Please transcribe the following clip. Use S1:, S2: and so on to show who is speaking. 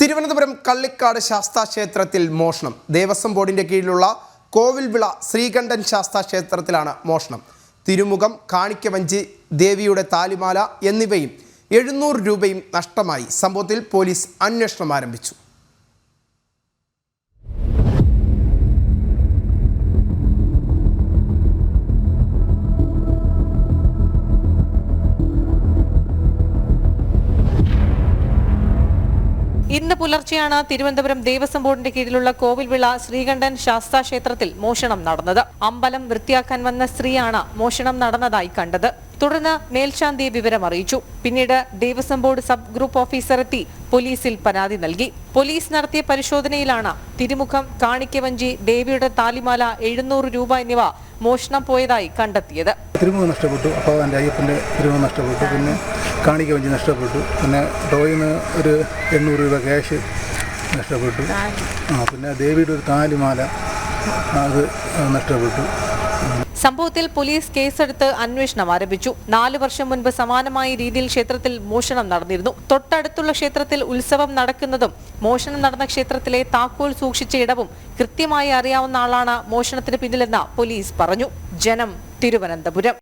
S1: തിരുവനന്തപുരം കള്ളിക്കാട് ശാസ്താ ക്ഷേത്രത്തിൽ മോഷണം. ദേവസ്വം ബോർഡിന്റെ കീഴിലുള്ള കോവിൽ കോവിൽവിള ശ്രീകണ്ഠൻ ശാസ്താ ക്ഷേത്രത്തിലാണ് മോഷണം. തിരുമുഖം കാണിക്കവഞ്ചി ദേവിയുടെ താലിമാല എന്നിവയും എഴുന്നൂറ് രൂപയും നഷ്ടമായി. സംഭവത്തിൽ പോലീസ് അന്വേഷണം ആരംഭിച്ചു.
S2: ഇന്ന് പുലർച്ചെയാണ് തിരുവനന്തപുരം ദേവസ്വം ബോർഡിന്റെ കീഴിലുള്ള കോവിൽവിള ശ്രീകണ്ഠൻ ശാസ്താ ക്ഷേത്രത്തിൽ മോഷണം നടന്നത്. അമ്പലം വൃത്തിയാക്കാൻ വന്ന സ്ത്രീയാണ് മോഷണം നടന്നതായി കണ്ടത്. തുടർന്ന് മേൽശാന്തിയെ വിവരം അറിയിച്ചു. പിന്നീട് Devaswom board sub group officer എത്തി പോലീസിൽ പരാതി നൽകി. പോലീസ് നടത്തിയ പരിശോധനയിലാണ് തിരുമുഖം കാണിക്കവഞ്ചി ദേവിയുടെ താലിമാല എഴുന്നൂറ് രൂപ എന്നിവ മോഷണം പോയതായി കണ്ടെത്തിയത്.
S3: തിരുമുഖം നഷ്ടപ്പെട്ടു. അപ്പോൾ എന്റെ അയ്യപ്പന്റെ തിരുമുഖം നഷ്ടപ്പെട്ടു. പിന്നെ കാണിക്ക വഞ്ചി നഷ്ടപ്പെട്ടു. പിന്നെ ടോയിൽ നിന്ന് ഒരു എണ്ണൂറ് രൂപ ക്യാഷ് നഷ്ടപ്പെട്ടു. ആ പിന്നെ ദേവിയുടെ ഒരു താലിമാല അത് നഷ്ടപ്പെട്ടു.
S2: സംഭവത്തിൽ പോലീസ് കേസെടുത്ത് അന്വേഷണം ആരംഭിച്ചു. നാലു വർഷം മുൻപ് സമാനമായ രീതിയിൽ ക്ഷേത്രത്തിൽ മോഷണം നടന്നിരുന്നു. തൊട്ടടുത്തുള്ള ക്ഷേത്രത്തിൽ ഉത്സവം നടക്കുന്നതും മോഷണം നടന്ന ക്ഷേത്രത്തിലെ താക്കോൽ സൂക്ഷിച്ച ഇടവും കൃത്യമായി അറിയാവുന്ന ആളാണ് മോഷണത്തിന് പിന്നിലെന്ന് പോലീസ് പറഞ്ഞു. ജനം തിരുവനന്തപുരം.